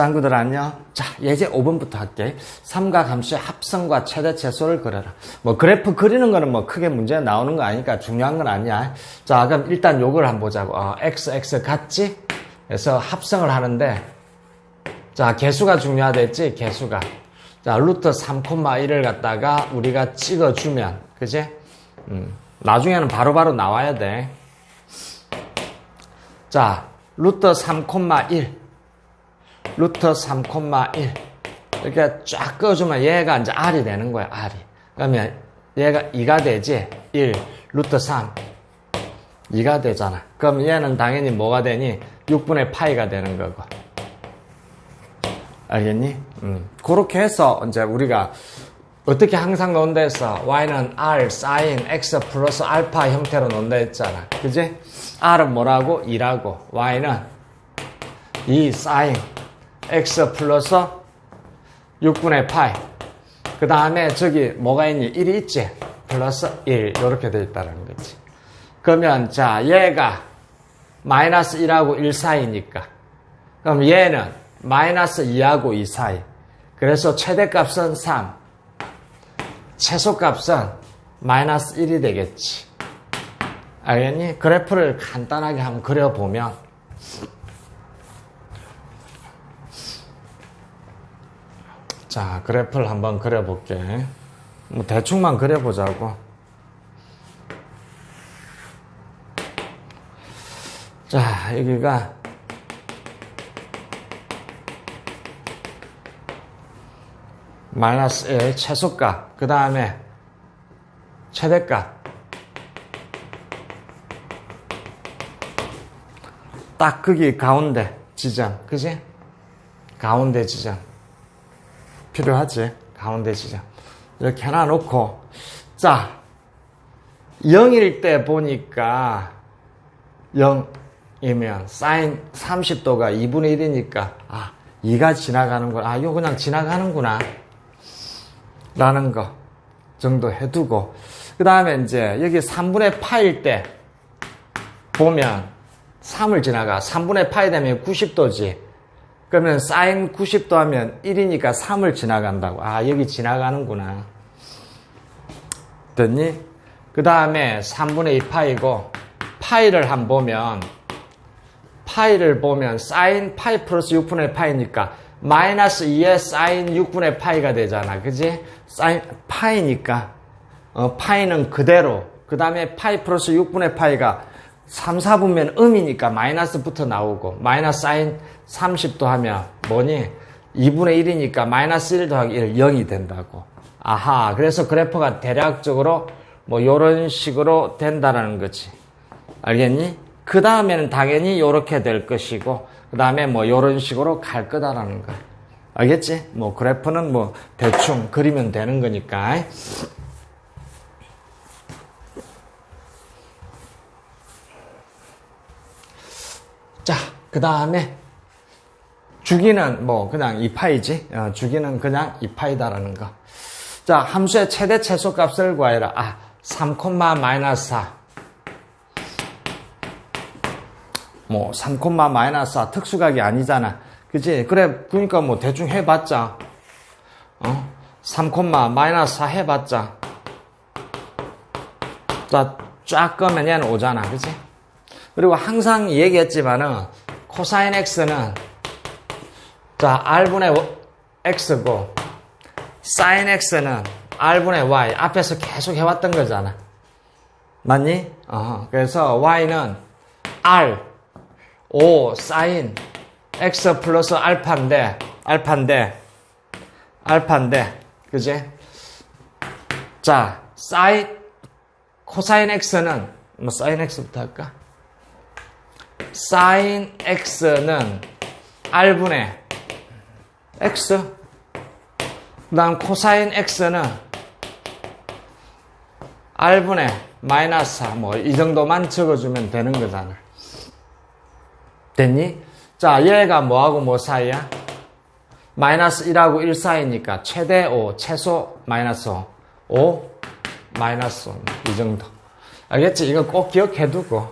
짱구들 안녕. 자, 예제 5번부터 할게. 삼각함수의 합성과 최대 최소를 그려라. 뭐 그래프 그리는 거는 뭐 크게 문제 나오는 거 아니니까 중요한 건 아니야. 자, 그럼 일단 요걸 한번 보자고. 어, x, x 같지? 그래서 합성을 하는데 자, 개수가 중요하댔지? 개수가. 자, 루트 3,1을 갖다가 우리가 찍어주면, 그지? 음, 나중에는 바로바로 나와야 돼. 자, 루트 3,1. 루트 3,1. 이렇게 쫙 꺼주면 얘가 이제 R이 되는 거야, R이. 그러면 얘가 2가 되지? 1, 루트 3. 2가 되잖아. 그럼 얘는 당연히 뭐가 되니? 6분의 파이가 되는 거고. 알겠니? 음. 그렇게 해서 이제 우리가 어떻게 항상 논다 했어? y는 r sin x 플러스 알파 형태로 논다 했잖아. 그지? r은 뭐라고? 2라고. y는 2 sin x 플러스 6분의 파이. 그 다음에 저기 뭐가 있니? 1이 있지? 플러스 1. 이렇게 돼 있다는 거지. 그러면 자 얘가 마이너스 1하고 1 사이니까 그럼 얘는 마이너스 2하고 2 사이. 그래서 최대값은 3. 최소값은 마이너스 1이 되겠지. 알겠니? 그래프를 간단하게 한번 그려보면 자, 그래프를 한번 그려볼게. 뭐 대충만 그려보자고. 자, 여기가 마이너스 1 최소값, 그 다음에 최대값. 딱 거기 가운데 지점, 그지? 가운데 지점. 필요하지? 가운데 지점. 이렇게 하나 놓고, 자, 0일 때 보니까 0이면 사인 30도가 2분의 1이니까, 아, 2가 지나가는구나. 아, 이거 그냥 지나가는구나. 라는 거 정도 해두고 그 다음에 이제 여기 3분의 파일 때 보면 3을 지나가 3분의 파이 되면 90도지 그러면 사인 90도 하면 1이니까 3을 지나간다고 아 여기 지나가는구나 됐니? 그 다음에 3분의 2 파이고 파이를 한 보면 파이를 보면 사인 파이 플러스 6분의 파이니까 마이너스 2의 사인 6분의 파이가 되잖아. 그지? 사인, 파이니까. 어, 파이는 그대로. 그 다음에 파이 플러스 6분의 파이가 3, 4분면 음이니까 마이너스부터 나오고, 마이너스 사인 30도 하면 뭐니? 2분의 1이니까 마이너스 1 더하기 1, 0이 된다고. 아하. 그래서 그래프가 대략적으로 뭐 요런 식으로 된다라는 거지. 알겠니? 그 다음에는 당연히 요렇게 될 것이고, 그 다음에 뭐 이런 식으로 갈 거다라는 거. 알겠지? 뭐 그래프는 뭐 대충 그리면 되는 거니까. 자, 그 다음에 주기는 뭐 그냥 2파이지. 어, 주기는 그냥 2파이다라는 거. 자, 함수의 최대 최소 값을 구하라. 아, 3, 마이너스 4. 뭐 3, 마이너스 4 특수각이 아니잖아. 그지? 그래, 그러니까 뭐 대충 해봤자. 어? 3, 마이너스 4 해봤자. 자, 쫙 끄면 얘는 오잖아. 그지? 그리고 항상 얘기했지만은 코사인 x는 자, r분의 x고 사인 x는 r분의 y 앞에서 계속 해왔던 거잖아. 맞니? 어, 그래서 y는 r 5 사인 x 플러스 알파인데 알파인데 알파인데 그지? 자 사인 코사인 x는 뭐 사인 x부터 할까? 사인 x는 r분의 x 그 다음 코사인 x는 r분의 마이너스 4 뭐 이 정도만 적어주면 되는 거잖아 됐니? 자, 얘가 뭐하고 뭐 사이야? 마이너스 1하고 1 사이니까 최대 5, 최소 마이너스 5. 5, 마이너스 5. 이 정도. 알겠지? 이거 꼭 기억해두고.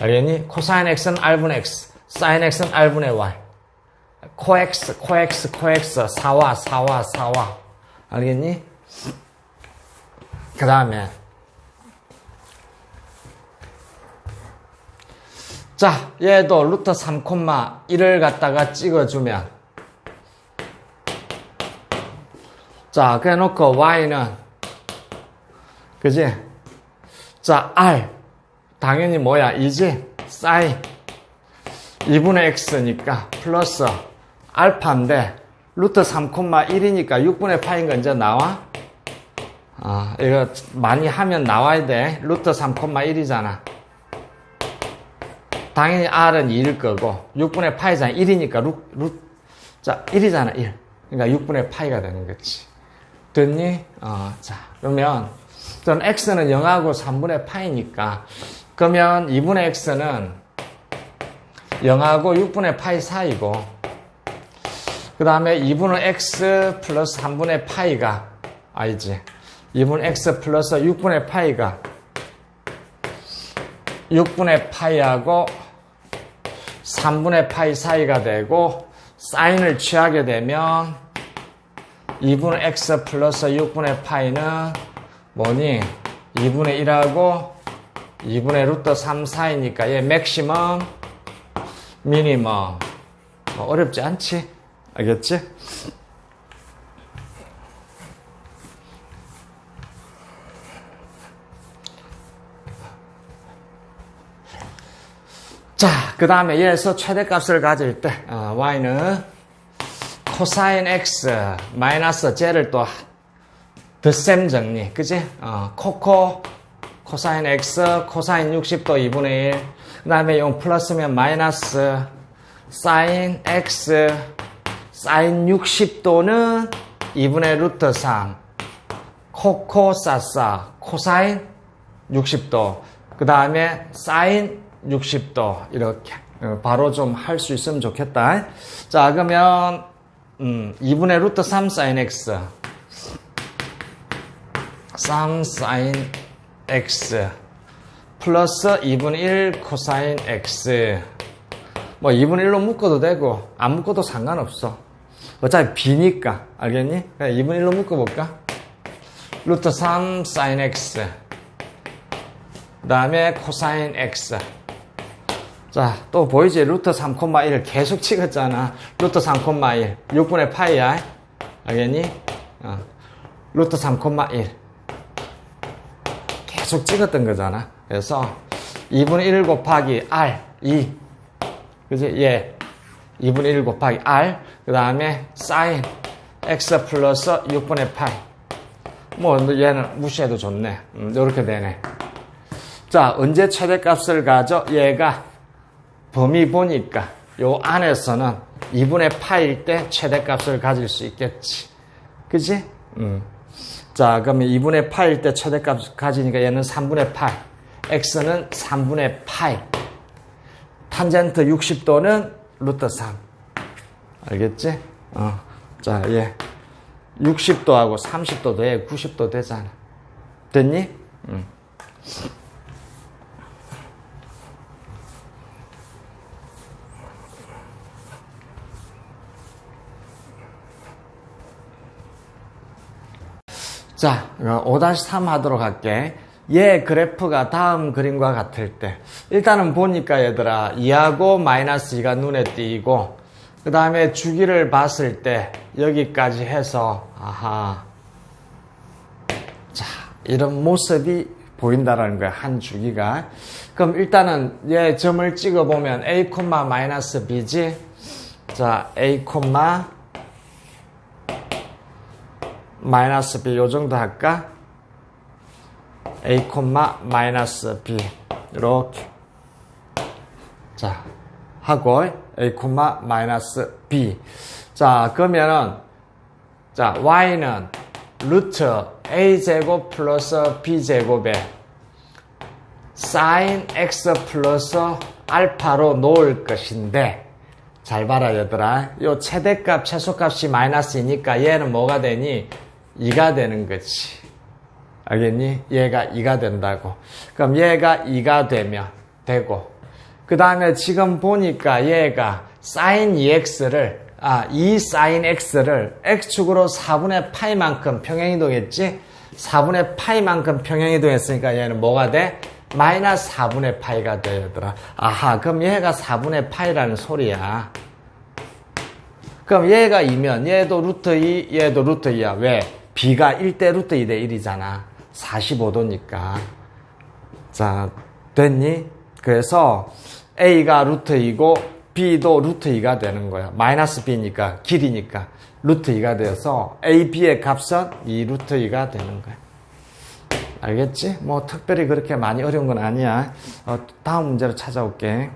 알겠니? 코사인 x는 r분의 x, 사인 x는 r분의 y. 코엑스, 코엑스, 코엑스, 4와, 4와, 4와. 알겠니? 그 다음에, 자, 얘도 루트 3,1을 갖다가 찍어주면, 자, 그래 놓고 y는, 그지? 자, r. 당연히 뭐야? 이지? 사인. 2분의 x니까 플러스 알파인데 루트 3,1이니까 6분의 파인 거 이제 나와? 아, 이거 많이 하면 나와야 돼. 루트 3,1이잖아. 당연히 r은 2일 거고 6분의 파이잖아. 1이니까 루, 루, 자, 1이잖아, 1. 그러니까 6분의 파이가 되는 거지. 됐니? 어, 자, 그러면 전 x는 0하고 3분의 파이니까 그러면 2분의 x는 0하고 6분의 파이 사이고 그 다음에 2분의 x 플러스 3분의 파이가 아니지 2분의 x 플러스 6분의 파이가 6분의 파이하고 3분의 파이 사이가 되고 사인을 취하게 되면 2분의 x 플러스 6분의 파이는 뭐니? 2분의 1하고 2분의 루트 3 사이니까 얘 맥시멈 미니멈 뭐 어렵지 않지? 알겠지? 자, 그 다음에 얘에서 최대값을 가질 때 어, y는 코사인 x 마이너스 j를 또 덧셈 정리, 그지? 어, 코코 코사인 x 코사인 60도 2분의 1. 그 다음에 용 플러스면 마이너스 사인 x 사인 60도는 2분의 루트 3 코코 싸싸 코사인 60도. 그 다음에 사인 60도. 이렇게. 어, 바로 좀 할 수 있으면 좋겠다. 자 그러면 음, 2분의 루트 3 사인 x. 3 사인 x. 플러스 2분의 1 코사인 x. 뭐 2분의 1로 묶어도 되고 안 묶어도 상관없어 어차피 b니까 알겠니? 그냥 2분의 1로 묶어볼까? 루트 3 사인 x 그 다음에 코사인 x 자, 또 보이지? 루트 3,1을 계속 찍었잖아. 루트 3,1. 6분의 파이야. 알겠니? 어. 루트 3,1. 계속 찍었던 거잖아. 그래서 2분의 1 곱하기 R, 2. 그지? 예. 2분의 1 곱하기 R. 그 다음에 사인 X 플러스 6분의 파이. 뭐, 얘는 무시해도 좋네. 음, 이렇게 되네. 자, 언제 최대값을 가져? 얘가 범위 보니까 요 안에서는 2분의 파일 때 최대값을 가질 수 있겠지. 그지? 음. 자, 그러면 2분의 파일 때 최대값 가지니까 얘는 3분의 8. x는 3분의 8. 탄젠트 60도는 루트 3. 알겠지? 어. 자, 얘 60도하고 30도 돼. 90도 되잖아. 됐니? 음. 자, 5-3 하도록 할게. 얘 그래프가 다음 그림과 같을 때. 일단은 보니까 얘들아 2하고 마이너스 2가 눈에 띄고 그 다음에 주기를 봤을 때 여기까지 해서 아하. 자 이런 모습이 보인다라는 거야 한 주기가. 그럼 일단은 얘 점을 찍어 보면 a 마이너스 b지? 자 a 마이너스 b 요 정도 할까? A 마이너스 b. 이렇게. 자 하고 a 마이너스 b. 자 그러면은 자 y는 루트 a 제곱 플러스 b 제곱에 사인 x 플러스 알파로 놓을 것인데 잘 봐라 얘들아. 요 최대값 최소값이 마이너스이니까 얘는 뭐가 되니? 2가 되는 거지. 알겠니? 얘가 2가 된다고. 그럼 얘가 2가 되면 되고. 그 다음에 지금 보니까 얘가 sin 2x를 아, 2 sin x를 x축으로 4분의 파이만큼 평행이동했지? 4분의 파이만큼 평행이동했으니까 얘는 뭐가 돼? 마이너스 4분의 파이가 돼, 얘들아. 아하, 그럼 얘가 4분의 파이라는 소리야. 그럼 얘가 2면 얘도 루트 2, 얘도 루트 2야. 왜? b가 1대 루트 2대 1이잖아. 45도니까. 자, 됐니? 그래서 a가 루트 2고 b도 루트 2가 되는 거야. 마이너스 b니까 길이니까 루트 2가 되어서 a, b의 값은 2 루트 2가 되는 거야. 알겠지? 뭐 특별히 그렇게 많이 어려운 건 아니야. 어, 다음 문제로 찾아올게.